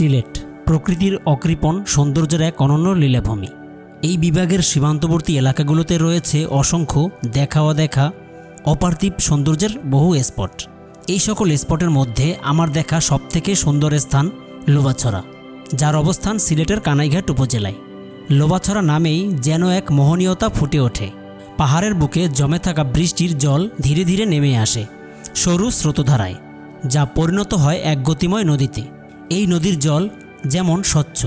সিলেট, প্রকৃতির অকৃপণ সৌন্দর্যের এক অনন্য লীলাভূমি। এই বিভাগের সীমান্তবর্তী এলাকাগুলোতে রয়েছে অসংখ্য দেখা অদেখা অপার্থিব সৌন্দর্যের বহু স্পট। এই সকল স্পটের মধ্যে আমার দেখা সবথেকে সুন্দর স্থান লোবাছড়া যার অবস্থান সিলেটের কানাইঘাট উপজেলায়। লোবাছড়া নামেই যেন এক মোহনীয়তা ফুটে ওঠে। পাহাড়ের বুকে জমে থাকা বৃষ্টির জল ধীরে ধীরে নেমে আসে সরু স্রোতধারায়, যা পরিণত হয় এক গতিময় নদীতে। এই নদীর জল যেমন স্বচ্ছ,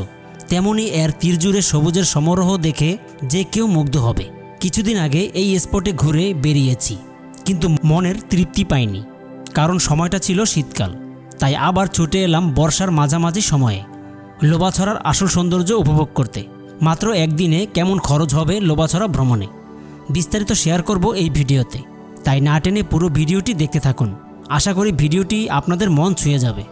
তেমনি এর তীরজুড়ে সবুজের সমারোহ দেখে যে কেউ মুগ্ধ হবে। কিছুদিন আগে এই স্পটে ঘুরে বেরিয়েছি, কিন্তু মনের তৃপ্তি পাইনি, কারণ সময়টা ছিল শীতকাল। তাই আবার ছুটে এলাম বর্ষার মাঝামাঝি সময়ে, লোবাছড়ার আসল সৌন্দর্য উপভোগ করতে। মাত্র একদিনে কেমন খরচ হবে লোবাছড়া ভ্রমণে? বিস্তারিত শেয়ার করব এই ভিডিওতে। তাই না টেনে পুরো ভিডিওটি দেখতে থাকুন। আশা করি ভিডিওটি আপনাদের মন ছুঁয়ে যাবে।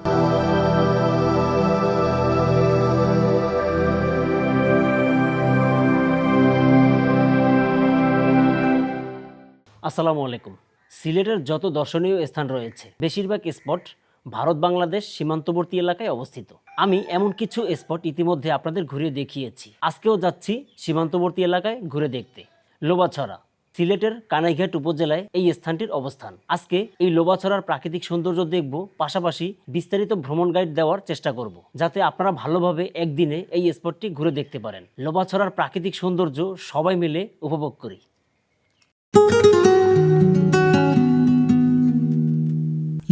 আসসালামু আলাইকুম। সিলেটের যত দর্শনীয় স্থান রয়েছে, বেশিরভাগ স্পট ভারত, বাংলাদেশ সীমান্তবর্তী এলাকায় অবস্থিত। আমি এমন কিছু স্পট ইতিমধ্যে আপনাদের ঘুরে দেখিয়েছি। আজকেও যাচ্ছি সীমান্তবর্তী এলাকায় ঘুরে দেখতে। লোবাছড়া, সিলেটের কানাইঘাট উপজেলায় এই স্থানটির অবস্থান। আজকে এই লোবাছড়ার প্রাকৃতিক সৌন্দর্য দেখব, পাশাপাশি বিস্তারিত ভ্রমণ গাইড দেওয়ার চেষ্টা করব, যাতে আপনারা ভালোভাবে একদিনে এই স্পটটি ঘুরে দেখতে পারেন। লোবাছড়ার প্রাকৃতিক সৌন্দর্য সবাই মিলে উপভোগ করি।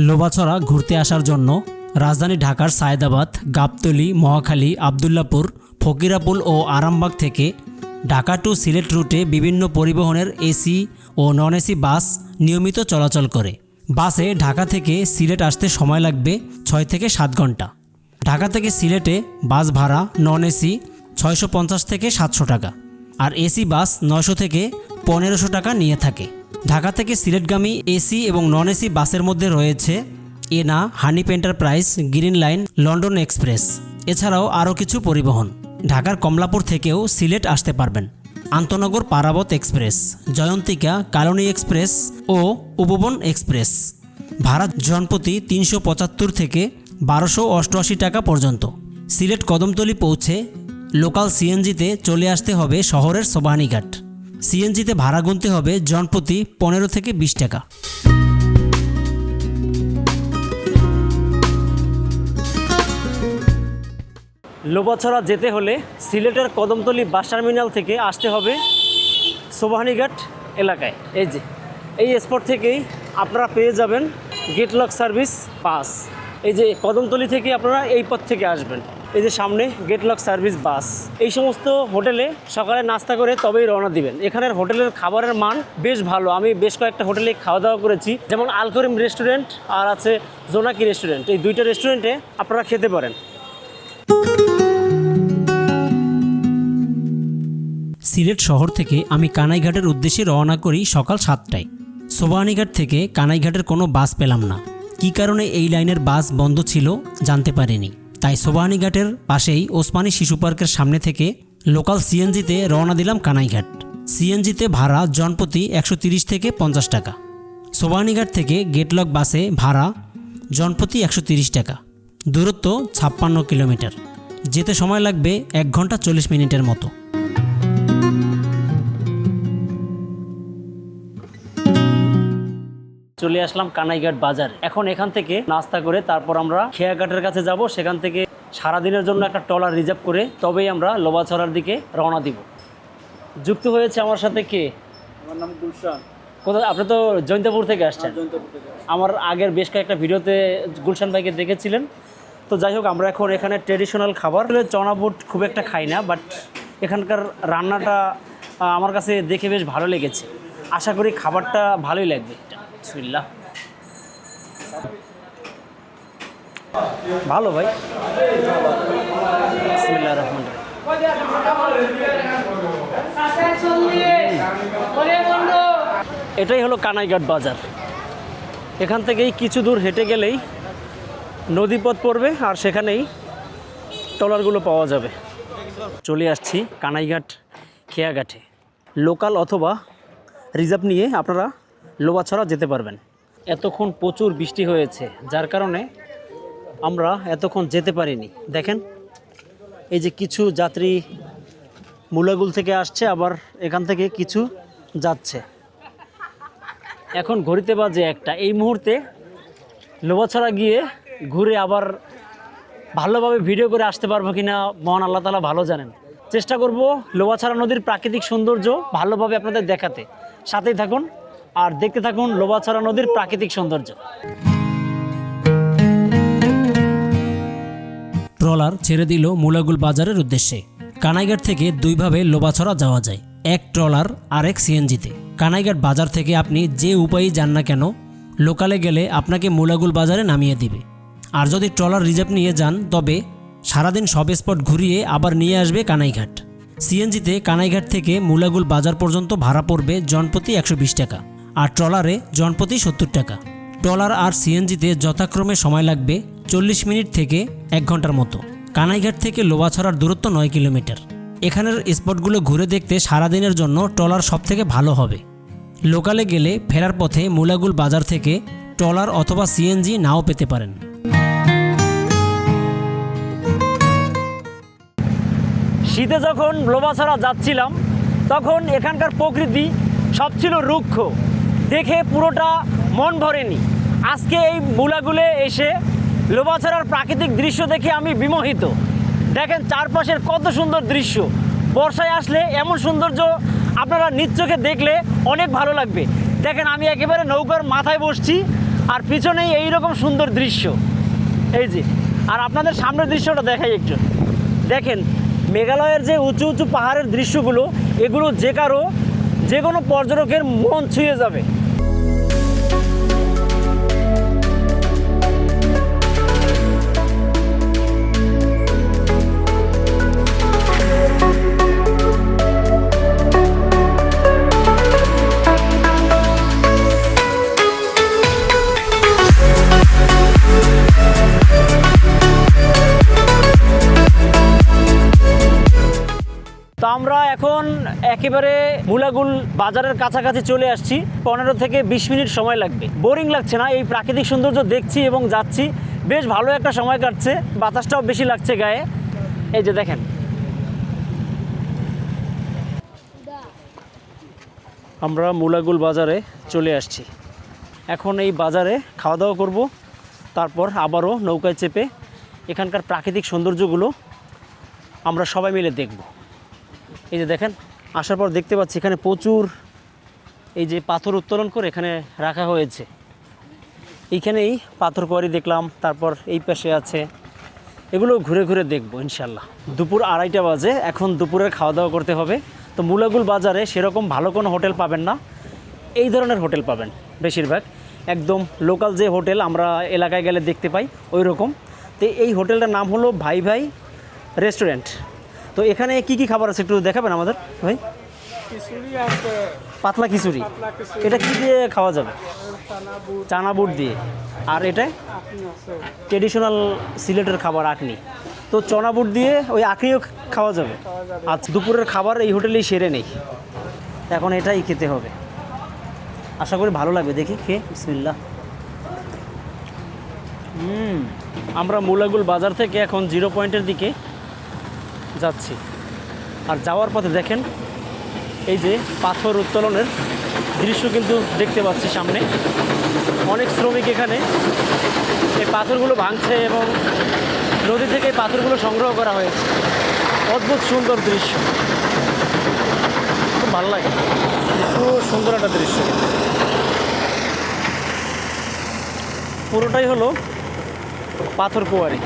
লোবাছড়া ঘুরতে আসার জন্য রাজধানী ঢাকার সায়দাবাদ, গাবতলী, মহাখালী, আবদুল্লাপুর, ফকিরাপুল ও আরামবাগ থেকে ঢাকা টু সিলেট রুটে বিভিন্ন পরিবহনের এসি ও নন এসি বাস নিয়মিত চলাচল করে। বাসে ঢাকা থেকে সিলেট আসতে সময় লাগবে ছয় থেকে সাত ঘণ্টা। ঢাকা থেকে সিলেটে বাস ভাড়া নন এসি ছয়শো পঞ্চাশ থেকে সাতশো টাকা। আর এসি বাস নয়শো থেকে পনেরোশো টাকা নিয়ে থাকে। ঢাকা থেকে সিলেটগামী এসি এবং নন এসি বাসের মধ্যে রয়েছে Ena Hanif enterprise, green line, London express. এছাড়াও আরও কিছু পরিবহন। ঢাকার কমলাপুর থেকেও সিলেট আসতে পারবেন। আন্তনগর পারাবত এক্সপ্রেস, জয়ন্তিকা, কালনী এক্সপ্রেস ও উপবন এক্সপ্রেস। ভাড়া জনপ্রতি তিনশো পঁচাত্তর থেকে বারোশো অষ্টআশি টাকা পর্যন্ত। সিলেট কদমতলি পৌঁছে লোকাল সিএনজিতে চলে আসতে হবে শহরের সোবাহানিঘাট সিএনজিতে ভাড়া গুনতে হবে জনপ্রতি পনেরো থেকে বিশ টাকা। লোবাছড়া যেতে হলে সিলেটের কদমতলি বাস টার্মিনাল থেকে আসতে হবে সোবাহানিঘাট এলাকায়। এই যে, এই স্পট থেকেই আপনারা পেয়ে যাবেন গেটলক সার্ভিস পাস। এই যে, কদমতলি থেকে আপনারা এই পথ থেকে আসবেন। এই যে সামনে গেট লক সার্ভিস বাস। এই সমস্ত হোটেলে সকালে নাস্তা করে তবেই রওনা দিবেন। এখানের হোটেলের খাবারের মান বেশ ভালো। আমি বেশ কয়েকটা হোটেলে খাওয়া দাওয়া করেছি। যেমন আলকরিম রেস্টুরেন্ট আর আছে জোনাকি রেস্টুরেন্ট। এই দুইটা রেস্টুরেন্টে আপনারা খেতে পারেন। সিলেট শহর থেকে আমি কানাইঘাটের উদ্দেশ্যে রওনা করি সকাল সাতটায়। সোবাহানিঘাট থেকে কানাইঘাটের কোনো বাস পেলাম না। কী কারণে এই লাইনের বাস বন্ধ ছিল জানতে পারিনি। তাই সোবাহানীঘাটের পাশেই ওসমানী শিশু পার্কের সামনে থেকে লোকাল সিএনজিতে রওনা দিলাম কানাইঘাট সিএনজিতে ভাড়া জনপ্রতি একশো থেকে পঞ্চাশ টাকা। সোবাহানীঘাট থেকে গেটলক বাসে ভাড়া জনপ্রতি একশো টাকা। দূরত্ব ছাপ্পান্ন কিলোমিটার। যেতে সময় লাগবে এক ঘণ্টা চল্লিশ মিনিটের মতো। চলে আসলাম কানাইঘাট বাজার। এখন এখান থেকে নাস্তা করে তারপর আমরা খেয়াঘাটের কাছে যাব। সেখান থেকে সারাদিনের জন্য একটা ট্রলার রিজার্ভ করে তবেই আমরা লোবাছড়ার দিকে রওনা দিব। যুক্ত হয়েছে আমার সাথে কে? আমার নাম গুলশান। কোথায়? আপনি তো জৈন্তপুর থেকে আসছেন। জয়ন্তপুর আসছি। আমার আগের বেশ কয়েকটা ভিডিওতে গুলশান ভাইকে দেখেছিলেন। তো যাই হোক আমরা এখন এখানে ট্রেডিশনাল খাবার। আসলে চনা বুট খুব একটা খাই না বাট এখানকার রান্নাটা আমার কাছে দেখে বেশ ভালো লেগেছে। আশা করি খাবারটা ভালোই লাগবে। বিসমিল্লাহ। ভালো ভাই। বিসমিল্লাহ রহমান এটাই হলো কানাইঘাট বাজার। এখান থেকেই কিছু দূর হেঁটে গেলেই নদীপথ পড়বে আর সেখানেই ট্রলারগুলো পাওয়া যাবে। চলে আসছি কানাইঘাট খেয়াঘাটে। লোকাল অথবা রিজার্ভ নিয়ে আপনারা লোবাছড়া যেতে পারবেন। এতক্ষণ প্রচুর বৃষ্টি হয়েছে, যার কারণে আমরা এতক্ষণ যেতে পারিনি। দেখেন, এই যে কিছু যাত্রী মুলাগুল থেকে আসছে, আবার এখান থেকে কিছু যাচ্ছে। এখন ঘড়িতে বাজে একটা। এই মুহূর্তে লোবাছড়া গিয়ে ঘুরে আবার ভালোভাবে ভিডিও করে আসতে পারব কিনা, মহান আল্লাহ তালা ভালো জানেন। চেষ্টা করব লোবাছড়া নদীর প্রাকৃতিক সৌন্দর্য ভালোভাবে আপনাদের দেখাতে। সাথেই থাকুন আর দেখতে থাকুন লোবাছড়া নদীর প্রাকৃতিক সৌন্দর্য। ট্রলার ছেড়ে দিল মুলাগুল বাজারের উদ্দেশ্যে। কানাইঘাট থেকে দুইভাবে লোবাছড়া যাওয়া যায়, এক ট্রলার আর এক সিএনজিতে। কানাইঘাট বাজার থেকে আপনি যে উপায়ই যান না কেন, লোকালে গেলে আপনাকে মুলাগুল বাজারে নামিয়ে দিবে। আর যদি ট্রলার রিজার্ভ নিয়ে যান, তবে সারাদিন সব স্পট ঘুরিয়ে আবার নিয়ে আসবে কানাইঘাট। সিএনজিতে কানাইঘাট থেকে মুলাগুল বাজার পর্যন্ত ভাড়া পড়বে জনপ্রতি একশো বিশ টাকা। আর ট্রলারে জনপ্রতি সত্তর টাকা। ট্রলার আর সিএনজিতে যথাক্রমে সময় লাগবে চল্লিশ মিনিট থেকে এক ঘণ্টার মতো। কানাইঘাট থেকে লোবাছড়ার দূরত্ব নয় কিলোমিটার। এখানের স্পটগুলো ঘুরে দেখতে সারাদিনের জন্য ট্রলার সবথেকে ভালো হবে। লোকালে গেলে ফেরার পথে মুলাগুল বাজার থেকে ট্রলার অথবা সিএনজি নাও পেতে পারেন। শীতে যখন লোবাছড়া যাচ্ছিলাম, তখন এখানকার প্রকৃতি সব ছিল রুক্ষ। দেখে পুরোটা মন ভরেনি। আজকে এই মুলাগুলে এসে লোবাছড়ার প্রাকৃতিক দৃশ্য দেখে আমি বিমোহিত। দেখেন চারপাশের কত সুন্দর দৃশ্য। বর্ষায় আসলে এমন সৌন্দর্য আপনারা নিজ চোখে দেখলে অনেক ভালো লাগবে। দেখেন আমি একেবারে নৌকার মাথায় বসছি আর পিছনেই এইরকম সুন্দর দৃশ্য। এই যে, আর আপনাদের সামনের দৃশ্যটা দেখাই একটু। দেখেন মেঘালয়ের যে উঁচু উঁচু পাহাড়ের দৃশ্যগুলো, এগুলো যে কারও যে কোনো পর্যটকের মন ছুঁয়ে যাবে। এখন একেবারে মুলাগুল বাজারের কাছাকাছি চলে আসছি। পনেরো থেকে বিশ মিনিট সময় লাগবে। বোরিং লাগছে না, এই প্রাকৃতিক সৌন্দর্য দেখছি এবং যাচ্ছি। বেশ ভালো একটা সময় কাটছে, বাতাসটাও বেশি লাগছে গায়ে। এই যে দেখেন। আমরা মুলাগুল বাজারে চলে আসছি। এখন এই বাজারে খাওয়া দাওয়া করব, তারপর আবারও নৌকায় চেপে এখানকার প্রাকৃতিক সৌন্দর্যগুলো আমরা সবাই মিলে দেখব। এই যে দেখেন, আসার পর দেখতে পাচ্ছি এখানে প্রচুর এই যে পাথর উত্তোলন করে এখানে রাখা হয়েছে। এইখানেই পাথর কোয়ারি দেখলাম, তারপর এই পাশে আছে। এগুলো ঘুরে ঘুরে দেখব ইনশাল্লাহ দুপুর আড়াইটা বাজে, এখন দুপুরের খাওয়া দাওয়া করতে হবে। তো মুলাগুল বাজারে সেরকম ভালো কোনো হোটেল পাবেন না। এই ধরনের হোটেল পাবেন বেশিরভাগ। একদম লোকাল যে হোটেল আমরা এলাকায় গেলে দেখতে পাই ওই রকম তো এই হোটেলটার নাম হলো ভাই ভাই রেস্টুরেন্ট। তো এখানে কি কি খাবার আছে একটু দেখাবেন আমাদের ভাই? পাতলা খিচুড়ি। এটা কি দিয়ে খাওয়া যাবে? চানা বুট দিয়ে। আর এটা? ট্রেডিশনাল সিলেটের খাবার আকনি তো চনা বুট দিয়ে ওই আকনিও খাওয়া যাবে? যাবে। আচ্ছা দুপুরের খাবার এই হোটেলেই সেরে নেই। এখন এটাই খেতে হবে। আশা করি ভালো লাগবে। দেখি খেয়ে বিসমিল্লা হুম আমরা মুলাগুল বাজার থেকে এখন জিরো পয়েন্টের দিকে যাচ্ছি। আর যাওয়ার পথে দেখেন, এই যে পাথর উত্তোলনের দৃশ্য কিন্তু দেখতে পাচ্ছি সামনে। অনেক শ্রমিক এখানে। এই পাথরগুলো ভাঙছে এবং নদী থেকে পাথরগুলো সংগ্রহ করা হয়েছে। অদ্ভুত সুন্দর দৃশ্য। খুব ভালো লাগে। খুব সুন্দর একটা দৃশ্য। পুরোটাই হলো পাথর কুয়ারি।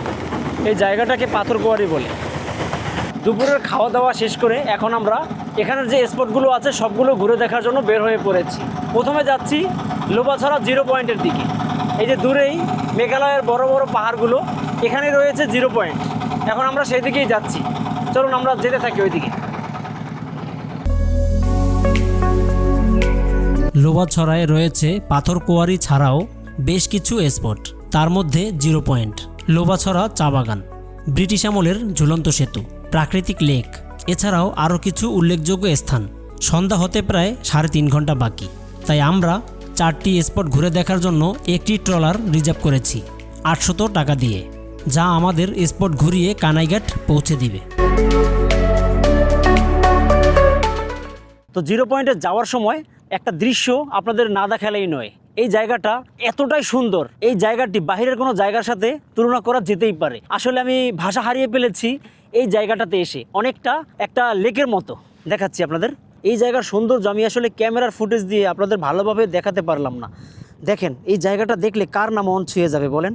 এই জায়গাটাকে পাথর কুয়ারি বলে। দুপুরের খাওয়া দাওয়া শেষ করে এখন আমরা এখানের যে স্পটগুলো আছে, সবগুলো ঘুরে দেখার জন্য বের হয়ে পড়েছি। প্রথমে যাচ্ছি লোবাছড়া জিরো পয়েন্টের দিকে। এই যে দূরেই মেঘালয়ের বড় বড় পাহাড়গুলো, এখানে রয়েছে জিরো পয়েন্ট এখন আমরা সেই দিকেই যাচ্ছি। চলুন, আমরা যেতে থাকি ওইদিকে। লোবাছড়ায় রয়েছে পাথর কোয়ারি ছাড়াও বেশ কিছু স্পট তার মধ্যে জিরো পয়েন্ট লোবাছড়া চা বাগান, ব্রিটিশ আমলের ঝুলন্ত সেতু। প্রাকৃতিক লেক। এছাড়াও আরও কিছু উল্লেখযোগ্য স্থান। সন্ধ্যা হতে প্রায় সাড়ে তিন ঘণ্টা বাকি। তাই আমরা চারটি স্পট ঘুরে দেখার জন্য একটি ট্রলার রিজার্ভ করেছি, আটশত টাকা দিয়ে, যা আমাদের স্পট ঘুরিয়ে কানাইঘাট পৌঁছে দিবে। তো জিরো পয়েন্টে যাওয়ার সময় একটা দৃশ্য আপনাদের না দেখালেই নয়। এই জায়গাটা এতটাই সুন্দর। এই জায়গাটি বাহিরের কোনো জায়গার সাথে তুলনা করা যেতেই পারে। আসলে আমি ভাষা হারিয়ে ফেলেছি এই জায়গাটাতে এসে অনেকটা একটা লেকের মতো দেখাচ্ছি আপনাদের। এই জায়গার সৌন্দর্য আমি আসলে ক্যামেরার ফুটেজ দিয়ে আপনাদের ভালোভাবে দেখাতে পারলাম না। দেখেন, এই জায়গাটা দেখলে কার না মন ছুঁয়ে যাবে বলেন।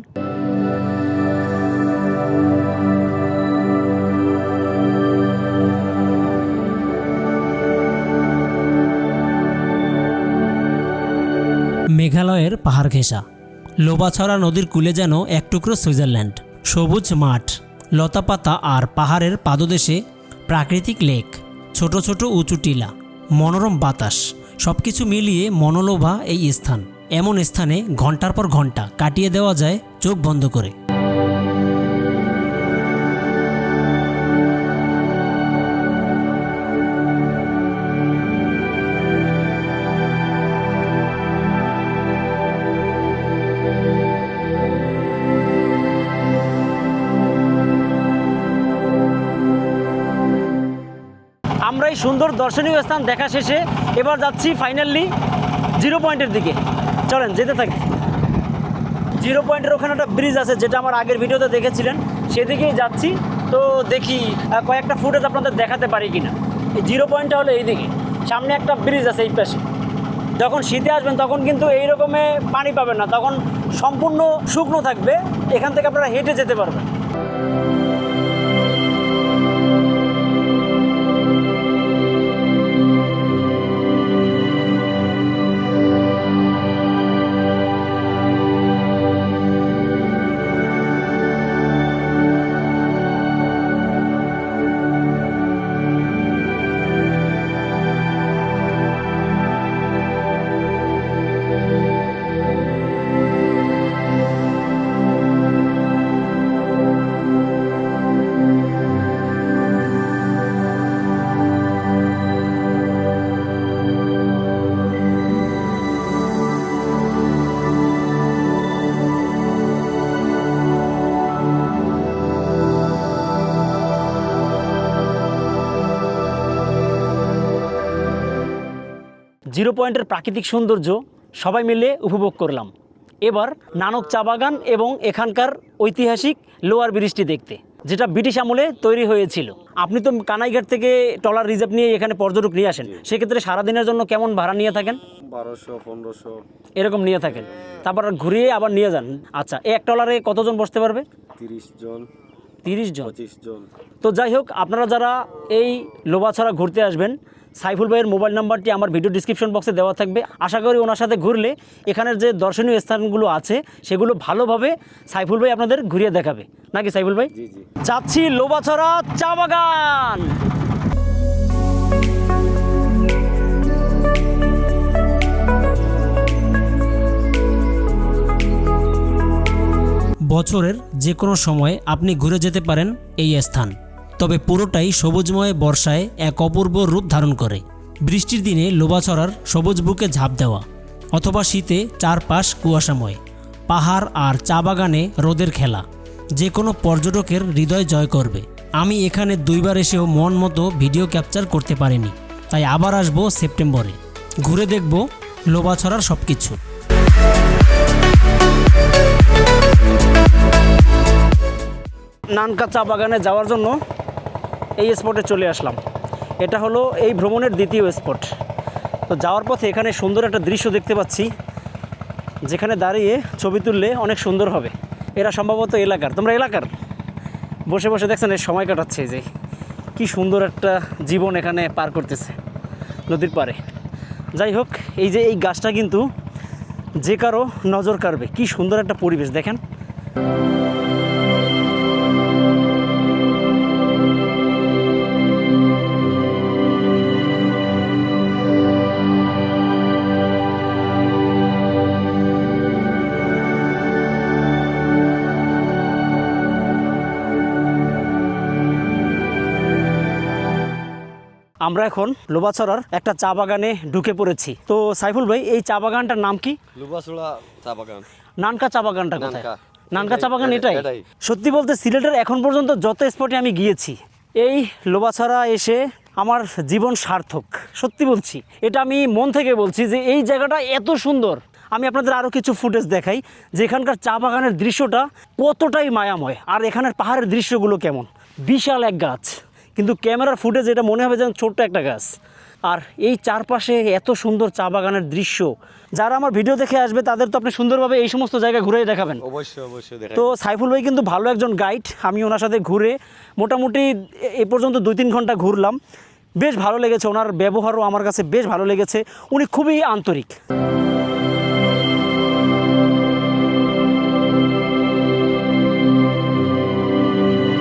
মেঘালয়ের পাহাড় ঘেঁষা। লোবাছড়া নদীর কূলে যেন এক টুকরো সুইজারল্যান্ড। সবুজ মাঠ। লতাপাতা আর পাহাড়ের পাদদেশে প্রাকৃতিক লেক, ছোট ছোট উঁচু টিলা, মনোরম বাতাস সব কিছু মিলিয়ে মনোলোভা এই স্থান। এমন স্থানে ঘণ্টার পর ঘণ্টা কাটিয়ে দেওয়া যায়, চোখ বন্ধ করে। সুন্দর দর্শনীয় স্থান দেখা শেষে এবার যাচ্ছি ফাইনালি জিরো পয়েন্টের দিকে। চলেন, যেতে থাকি। জিরো পয়েন্টের ওখানে একটা ব্রিজ আছে, যেটা আমার আগের ভিডিওতে দেখেছিলেন। সেদিকেই যাচ্ছি, তো দেখি কয়েকটা ফুটেজ আপনাদের দেখাতে পারি কিনা। এই জিরো পয়েন্টটা হলো এই দিকে সামনে একটা ব্রিজ আছে এই পাশে। যখন শীতে আসবেন, তখন কিন্তু এই রকমে পানি পাবেন না। তখন সম্পূর্ণ শুকনো থাকবে। এখান থেকে আপনারা হেঁটে যেতে পারবেন। জিরো পয়েন্টের প্রাকৃতিক সৌন্দর্য সবাই মিলে উপভোগ করলাম। এবার নানক চা বাগান এবং এখানকার ঐতিহাসিক লোয়ার ব্রিজটি দেখতে যেটা ব্রিটিশ আমলে তৈরি হয়েছিল। আপনি তো কানাইঘাট থেকে টলার রিজার্ভ নিয়ে এখানে পর্যটক নিয়ে আসেন সেক্ষেত্রে সারাদিনের জন্য কেমন ভাড়া নিয়ে থাকেন? বারোশো পনেরোশো। এরকম নিয়ে থাকেন। তারপর ঘুরিয়ে আবার নিয়ে যান। আচ্ছা এক টলারে কতজন বসতে পারবে? তিরিশ জন। তিরিশ জন। পঁচিশ জন। তো যাই হোক আপনারা যারা এই লোবাছড়া ঘুরতে আসবেন সাইফুল ভাইয়ের মোবাইল নাম্বারটি আমার ভিডিও ডিসক্রিপশন বক্সে দেওয়া থাকবে। আশা করি ওনার সাথে ঘুরলে এখানের যে দর্শনীয় স্থানগুলো আছে সেগুলো ভালোভাবে সাইফুল ভাই আপনাদের ঘুরিয়ে দেখাবে। নাকি সাইফুল ভাই? জি জি। যাচ্ছি লোবাছড়া চা বাগান। বছরের যে কোনো সময়ে আপনি ঘুরে যেতে পারেন এই স্থান। তবে পুরোটাই সবুজময় বর্ষায় এক অপূর্ব রূপ ধারণ করে। বৃষ্টির দিনে লোবাছড়ার সবুজ বুকে ঝাঁপ দেওয়া, অথবা শীতে চারপাশ কুয়াশাময়, পাহাড় আর চা বাগানে রোদের খেলা। যে কোনো পর্যটকের হৃদয় জয় করবে। আমি এখানে দুইবার এসেও মন মতো ভিডিও ক্যাপচার করতে পারিনি, তাই আবার আসব সেপ্টেম্বরে। ঘুরে দেখব লোবাছড়ার সব কিছু নানকা চা বাগানে যাওয়ার জন্য এই স্পটে চলে আসলাম। এটা হলো এই ভ্রমণের দ্বিতীয় স্পট তো যাওয়ার পথে এখানে সুন্দর একটা দৃশ্য দেখতে পাচ্ছি, যেখানে দাঁড়িয়ে ছবি তুললে অনেক সুন্দর হবে। এরা সম্ভবত এলাকার। তোমরা এলাকার? বসে বসে দেখছেন, এই সময় কাটাচ্ছে যে কি সুন্দর একটা জীবন এখানে পার করতেছে নদীর পারে যাই হোক, এই যে এই গাছটা কিন্তু যে কারও নজর কাড়বে। কি সুন্দর একটা পরিবেশ, দেখেন। আমরা এখন লোবাছড়ার একটা চা বাগানে ঢুকে পড়েছি। তো সাইফুল ভাই এই চা বাগানটার নাম কি? লোবাছড়া চা বাগান। নানকা চা বাগানটা কোথায়? নানকা চা বাগান এটাই এটাই। সত্যি বলতে সিলেটের এখন পর্যন্ত যত স্পটে আমি গিয়েছি এই লোবাছড়া এসে আমার জীবন সার্থক। সত্যি বলছি এটা আমি মন থেকে বলছি যে এই জায়গাটা এত সুন্দর। আমি আপনাদের আরও কিছু ফুটেজ দেখাই যে এখানকার চা বাগানের দৃশ্যটা কতটাই মায়াময় আর এখানের পাহাড়ের দৃশ্যগুলো কেমন। বিশাল এক গাছ। কিন্তু ক্যামেরার ফুটেজ এটা মনে হবে যেন ছোট্ট একটা গাছ। আর এই চারপাশে এত সুন্দর চা বাগানের দৃশ্য যারা আমার ভিডিও দেখে আসবে তাদের তো আপনি সুন্দরভাবে এই সমস্ত জায়গা ঘুরে দেখাবেন। অবশ্যই অবশ্যই তো সাইফুল ভাই কিন্তু ভালো একজন গাইড আমি ওনার সাথে ঘুরে মোটামুটি এ- এ পর্যন্ত দুই তিন ঘণ্টা ঘুরলাম। বেশ ভালো লেগেছে ওনার ব্যবহারও আমার কাছে বেশ ভালো লেগেছে উনি খুবই আন্তরিক।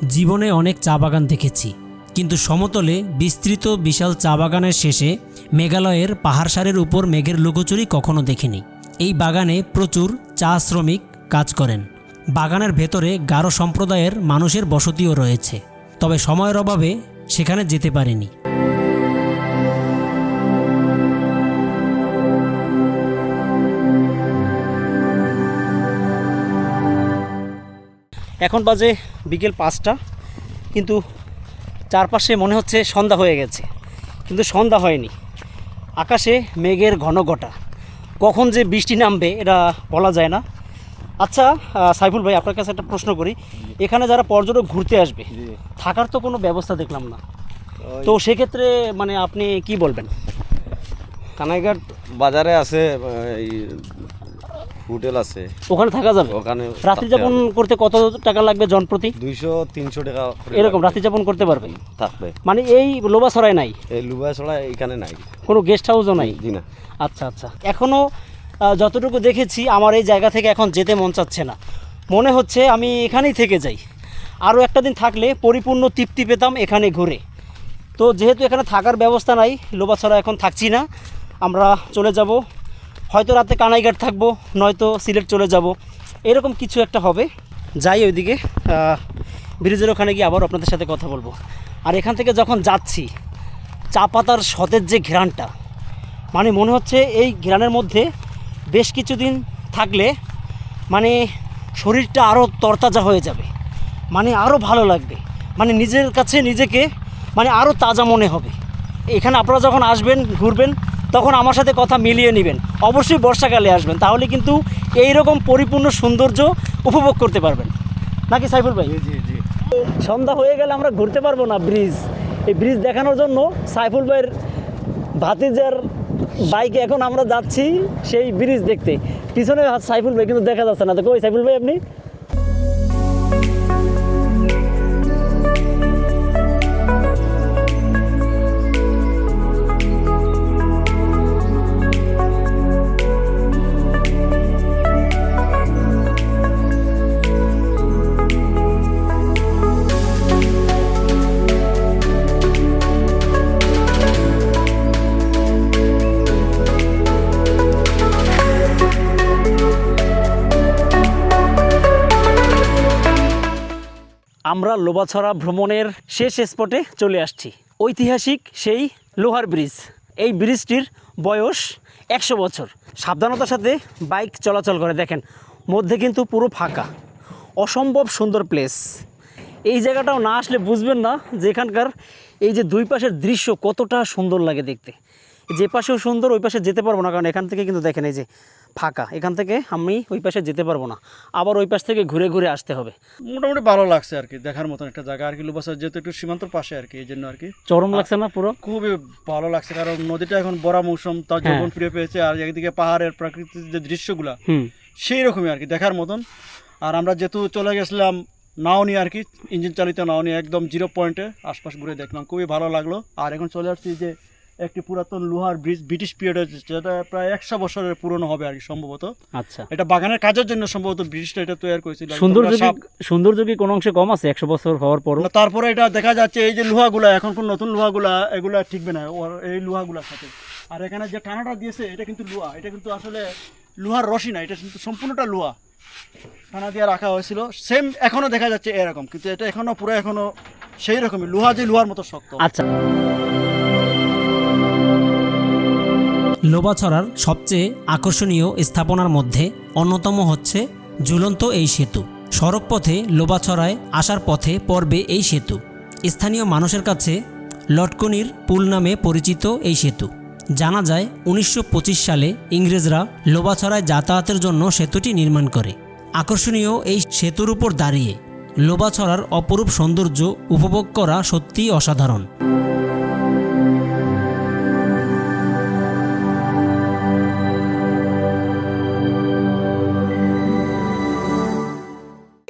জীবনে অনেক চা বাগান দেখেছি। কিন্তু সমতলে বিস্তৃত বিশাল চা বাগানের শেষে মেঘালয়ের পাহাড় সারের উপর মেঘের লুকোচুরি কখনো দেখিনি। এই বাগানে প্রচুর চা শ্রমিক কাজ করেন। বাগানের ভেতরে গারো সম্প্রদায়ের মানুষের বসতিও রয়েছে। তবে সময়ের অভাবে সেখানে যেতে পারেনি। এখন বাজে বিকেল পাঁচটা, কিন্তু চারপাশে মনে হচ্ছে সন্ধ্যা হয়ে গেছে কিন্তু সন্ধ্যা হয়নি। আকাশে মেঘের ঘন ঘটা কখন যে বৃষ্টি নামবে এটা বলা যায় না। আচ্ছা সাইফুল ভাই আপনার কাছে একটা প্রশ্ন করি। এখানে যারা পর্যটক ঘুরতে আসবে থাকার তো কোনো ব্যবস্থা দেখলাম না। তো সেক্ষেত্রে মানে আপনি কি বলবেন? কানাইঘাট বাজারে আছে এই হোটেল আছে। ওখানে থাকা যাবে? ওখানে রাত্রি যাপন করতে কত টাকা লাগবে জনপ্রতি দুইশো তিনশো টাকা এরকম। রাত্রি যাপন করতে পারবে থাকবে। মানে এই লোবাছড়ায় নাই? এই লুবা ছড়া এখানে নাই। কোনো গেস্ট হাউসও নাই? জি না। আচ্ছা আচ্ছা। এখনও যতটুকু দেখেছি আমার এই জায়গা থেকে এখন যেতে মন চাচ্ছে না। মনে হচ্ছে আমি এখানেই থেকে যাই। আরও একটা দিন থাকলে পরিপূর্ণ তৃপ্তি পেতাম এখানে ঘুরে। তো যেহেতু এখানে থাকার ব্যবস্থা নাই লোবাছড়া এখন থাকছি না। আমরা চলে যাব হয়তো রাতে কানাইঘাট থাকব, নয়তো সিলেট চলে যাব। এরকম কিছু একটা হবে। যাই ওইদিকে ব্রিজের ওখানে গিয়ে আবার আপনাদের সাথে কথা বলব। আর এখান থেকে যখন যাচ্ছি চা পাতার সতেজ যে ঘ্রাণটা মানে মনে হচ্ছে এই ঘ্রাণের মধ্যে বেশ কিছুদিন থাকলে মানে শরীরটা আরও তরতাজা হয়ে যাবে মানে আরও ভালো লাগবে মানে নিজের কাছে নিজেকে মানে আরও তাজা মনে হবে। এখানে আপনারা যখন আসবেন, ঘুরবেন তখন আমার সাথে কথা মিলিয়ে নেবেন। অবশ্যই বর্ষাকালে আসবেন। তাহলে কিন্তু এই রকম পরিপূর্ণ সৌন্দর্য উপভোগ করতে পারবেন। নাকি সাইফুল ভাই? জি জি। সন্ধ্যা হয়ে গেলে আমরা ঘুরতে পারব না ব্রিজ। এই ব্রিজ দেখানোর জন্য সাইফুল ভাইয়ের ভাতিজার বাইকে এখন আমরা যাচ্ছি সেই ব্রিজ দেখতে। পিছনে সাইফুল ভাই কিন্তু দেখা যাচ্ছে না। দেখো ওই সাইফুল ভাই আপনি? আমরা লোবাছড়া ভ্রমণের শেষ স্পটে চলে আসছি। ঐতিহাসিক সেই লোহার ব্রিজ। এই ব্রিজটির বয়স একশো বছর। সাবধানতার সাথে বাইক চলাচল করে দেখেন। মধ্যে কিন্তু পুরো ফাঁকা। অসম্ভব সুন্দর প্লেস এই জায়গাটাও না আসলে বুঝবেন না যে এখানকার এই যে দুই পাশের দৃশ্য কতটা সুন্দর লাগে দেখতে। যে পাশেও সুন্দর ওই পাশে যেতে পারব না কারণ এখান থেকে কিন্তু দেখেন এই যে ফাঁকা এখান থেকে আমি ওই পাশে যেতে পারব না। আবার ওই পাশ থেকে ঘুরে ঘুরে আসতে হবে। মোটামুটি ভালো লাগছে আর কি দেখার মতন একটা জায়গা। আর কি লুবাসার যেহেতু একটু সীমান্তর পাশে আর কি এই জন্য আর কি। চরম লাগছে না পুরো? খুবই ভালো লাগছে কারণ নদীটা এখন বড় মৌসুম তার হ্যাঁ। যখন ফিরে পেয়েছে আর একদিকে পাহাড়ের প্রাকৃতিক যে দৃশ্যগুলা সেই রকমই আর কি দেখার মতন। আর আমরা যেহেতু চলে গেছিলাম নাও নিয়ে আর কি ইঞ্জিন চালিত নাও নিয়ে একদম জিরো পয়েন্টে আশপাশ ঘুরে দেখলাম খুবই ভালো লাগল। আর এখন চলে আসছি যে একটি পুরাতন লোহার ব্রিজ ব্রিটিশ পিরিয়ডের যেটা প্রায় একশো বছরের পুরনো হবে আর কি সম্ভবত। আচ্ছা। এটা বাগানের কাজের জন্য সম্ভবত ব্রিটিশটা এটা তৈরি করেছিল। সৌন্দর্য কি সৌন্দর্য কি কোনো অংশে কম আছে একশো বছর হওয়ার পর তারপরে এটা দেখা যাচ্ছে এই যে লোহাগুলা এখন কোন নতুন লোহাগুলা এগুলা ঠিকবে না এই লোহাগুলার সাথে। আর এখানে যে টানাটা দিয়েছে এটা কিন্তু লোহা এটা কিন্তু আসলে লোহার রশি না এটা কিন্তু সম্পূর্ণটা লোহা। টানা দিয়ে রাখা হয়েছিল। সেম এখনও দেখা যাচ্ছে এরকম কিন্তু এটা এখনও পুরো এখনও সেই রকমই লোহা যে লোহার মতো শক্ত। আচ্ছা। লোবাছড়ার সবচেয়ে আকর্ষণীয় স্থাপনার মধ্যে অন্যতম হচ্ছে ঝুলন্ত এই সেতু। সড়ক পথে লোবাছড়ায় আসার পথে পড়বে এই সেতু। স্থানীয় মানুষের কাছে লটকনির পুল নামে পরিচিত এই সেতু। জানা যায়, উনিশশো পঁচিশ সালে ইংরেজরা লোবাছড়ায় যাতায়াতের জন্য সেতুটি নির্মাণ করে। আকর্ষণীয় এই সেতুর উপর দাঁড়িয়ে লোবাছড়ার অপরূপ সৌন্দর্য উপভোগ করা সত্যিই অসাধারণ।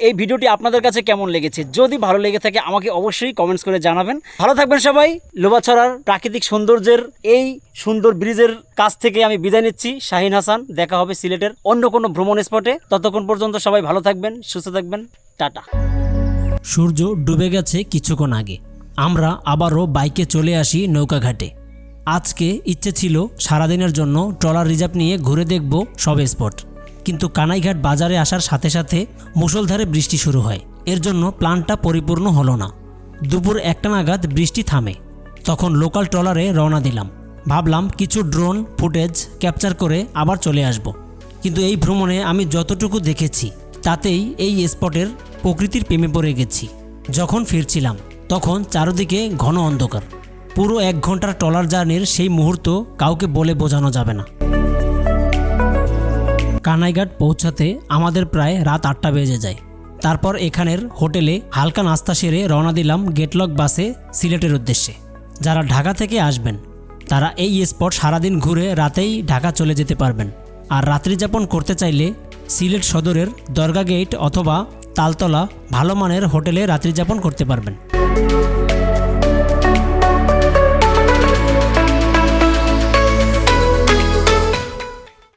এই ভিডিওটি আপনাদের কাছে কেমন লেগেছে? যদি ভালো লেগে থাকে, আমাকে অবশ্যই কমেন্টস করে জানাবেন। ভালো থাকবেন সবাই। লোবাছড়ার প্রাকৃতিক সৌন্দর্যের, এই সুন্দর ব্রিজের কাছ থেকে আমি বিদায় নিচ্ছি। শাহিন হাসান, দেখা হবে সিলেটের অন্য কোনো ভ্রমণ স্পটে। ততক্ষণ পর্যন্ত সবাই ভালো থাকবেন, সুস্থ থাকবেন। টাটা। সূর্য ডুবে গেছে কিছুক্ষণ আগে। আমরা আবারও বাইকে চলে আসি নৌকাঘাটে। আজকে ইচ্ছে ছিল সারাদিনের জন্য ট্রলার রিজার্ভ নিয়ে ঘুরে দেখব সব স্পট। কিন্তু কানাইঘাট বাজারে আসার সাথে সাথে মুষলধারে বৃষ্টি শুরু হয়। এর জন্য প্ল্যানটা পরিপূর্ণ হলো না। দুপুর একটা নাগাদ বৃষ্টি থামে। তখন লোকাল ট্রলারে রওনা দিলাম। ভাবলাম কিছু ড্রোন, ফুটেজ, ক্যাপচার করে আবার চলে আসব। কিন্তু এই ভ্রমণে আমি যতটুকু দেখেছি, তাতেই এই স্পটের প্রকৃতির প্রেমে পড়ে গেছি। যখন ফিরছিলাম, তখন চারদিকে ঘন অন্ধকার। পুরো এক ঘণ্টার ট্রলার জার্নির সেই মুহূর্ত কাউকে বলে বোঝানো যাবে না। কানাইঘাট পৌঁছাতে আমাদের প্রায় রাত আটটা বেজে যায়। তারপর এখানের হোটেলে হালকা নাস্তা সেরে রওনা দিলাম গেটলক বাসে সিলেটের উদ্দেশ্যে। যারা ঢাকা থেকে আসবেন, তারা এই স্পট সারাদিন ঘুরে রাতেই ঢাকা চলে যেতে পারবেন। আর রাত্রিযাপন করতে চাইলে সিলেট সদরের দরগা গেট অথবা তালতলা ভালো মানের হোটেলে রাত্রিযাপন করতে পারবেন।